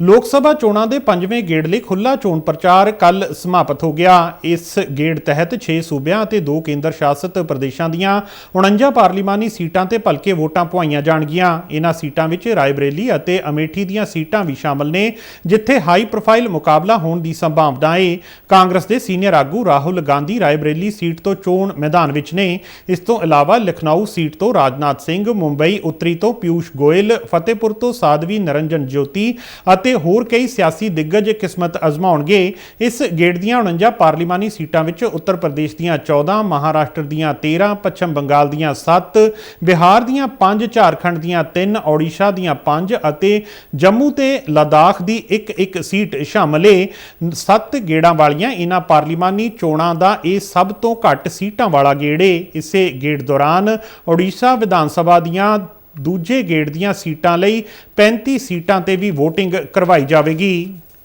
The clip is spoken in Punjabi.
ਲੋਕ ਸਭਾ ਚੋਣਾਂ ਦੇ ਪੰਜਵੇਂ ਗੇੜ ਲਈ ਖੁੱਲਾ ਚੋਣ ਪ੍ਰਚਾਰ ਕੱਲ ਸਮਾਪਤ ਹੋ ਗਿਆ। ਇਸ ਗੇੜ ਤਹਿਤ 6 ਸੂਬਿਆਂ ਅਤੇ 2 ਕੇਂਦਰ ਸ਼ਾਸਿਤ ਪ੍ਰਦੇਸ਼ਾਂ ਦੀਆਂ 49 ਪਾਰਲੀਮਾਨੀ ਸੀਟਾਂ ਤੇ ਭਲਕੇ ਵੋਟਾਂ ਪਵਾਈਆਂ ਜਾਣਗੀਆਂ। ਇਹਨਾਂ ਸੀਟਾਂ ਵਿੱਚ ਰਾਏਬਰੇਲੀ ਅਤੇ ਅਮੇਠੀ ਦੀਆਂ ਸੀਟਾਂ ਵੀ ਸ਼ਾਮਲ ਨੇ, ਜਿੱਥੇ ਹਾਈ ਪ੍ਰੋਫਾਈਲ ਮੁਕਾਬਲਾ ਹੋਣ ਦੀ ਸੰਭਾਵਨਾ ਹੈ ਕਾਂਗਰਸ ਦੇ ਸੀਨੀਅਰ ਆਗੂ ਰਾਹੁਲ ਗਾਂਧੀ ਰਾਏਬਰੇਲੀ ਸੀਟ ਤੋਂ ਚੋਣ ਮੈਦਾਨ ਵਿੱਚ ਨੇ। ਇਸ ਤੋਂ ਇਲਾਵਾ ਲਖਨਊ ਸੀਟ ਤੋਂ ਰਾਜਨਾਥ ਸਿੰਘ, ਮੁੰਬਈ ਉੱਤਰੀ ਤੋਂ ਪਿਊਸ਼ ਗੋਇਲ, ਫਤਿਹਪੁਰ ਤੋਂ ਸਾਧਵੀ ਨਰਨਜਨ ਜੋਤੀ ਅਤੇ ਹੋਰ ਕਈ ਸਿਆਸੀ ਦਿੱਗਜ ਕਿਸਮਤ ਅਜ਼ਮਾਉਣਗੇ, ਇਸ ਗੇੜ ਦੀਆਂ 49 ਪਾਰਲੀਮਾਨੀ ਸੀਟਾਂ ਵਿੱਚ ਉੱਤਰ ਪ੍ਰਦੇਸ਼ ਦੀਆਂ 14 ਮਹਾਰਾਸ਼ਟਰ ਦੀਆਂ 13 ਪੱਛਮ ਬੰਗਾਲ ਦੀਆਂ 7 ਬਿਹਾਰ ਦੀਆਂ 5 ਝਾਰਖੰਡ ਦੀਆਂ 3 ਓਡੀਸ਼ਾ ਦੀਆਂ 5 ਅਤੇ ਜੰਮੂ ਤੇ ਲਦਾਖ ਦੀ ਇੱਕ ਇੱਕ ਸੀਟ ਸ਼ਾਮਲ ਏ। 7 ਗੇੜਾਂ ਵਾਲੀਆਂ ਇਹਨਾਂ ਪਾਰਲੀਮਾਨੀ ਚੋਣਾਂ ਦਾ ਇਹ ਸਭ ਤੋਂ ਘੱਟ ਸੀਟਾਂ ਵਾਲਾ ਗੇੜ ਏ। ਇਸੇ ਗੇੜ ਦੌਰਾਨ ਓਡੀਸ਼ਾ ਵਿਧਾਨ ਸਭਾ ਦੀਆਂ ਦੂਜੇ ਗੇੜ ਦੀਆਂ ਸੀਟਾਂ ਲਈ 35 ਸੀਟਾਂ ਤੇ ਵੀ VOTING ਕਰਵਾਈ ਜਾਵੇਗੀ।